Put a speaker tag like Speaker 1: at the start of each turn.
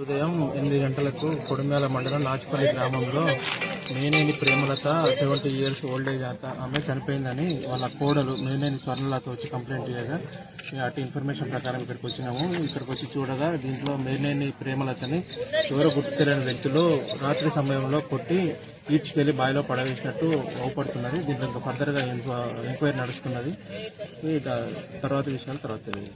Speaker 1: ఉదయం ఎనిమిది గంటలకు కొడుమేల మండలం నాచుపల్లి గ్రామంలో Meneni Premalatha seventy years old age అత ఆమె చనిపోయిందని వాళ్ళ కోడలు మేనేని స్వర్ణలత వచ్చి కంప్లైంట్ చేయగా అటు ఇన్ఫర్మేషన్ ప్రకారం ఇక్కడికి వచ్చినాము. ఇక్కడికి వచ్చి చూడగా దీంట్లో మేనేని ప్రేమలతని ఎవరో గుర్తు వ్యక్తులు రాత్రి సమయంలో కొట్టి ఈడ్చుకెళ్ళి బావిలో పడవేసినట్టు అవపడుతున్నది దీంట్లో ఇంకా ఫర్దర్గా ఎంక్వైరీ నడుస్తున్నది. తర్వాత విషయాలు తర్వాత తెలియదు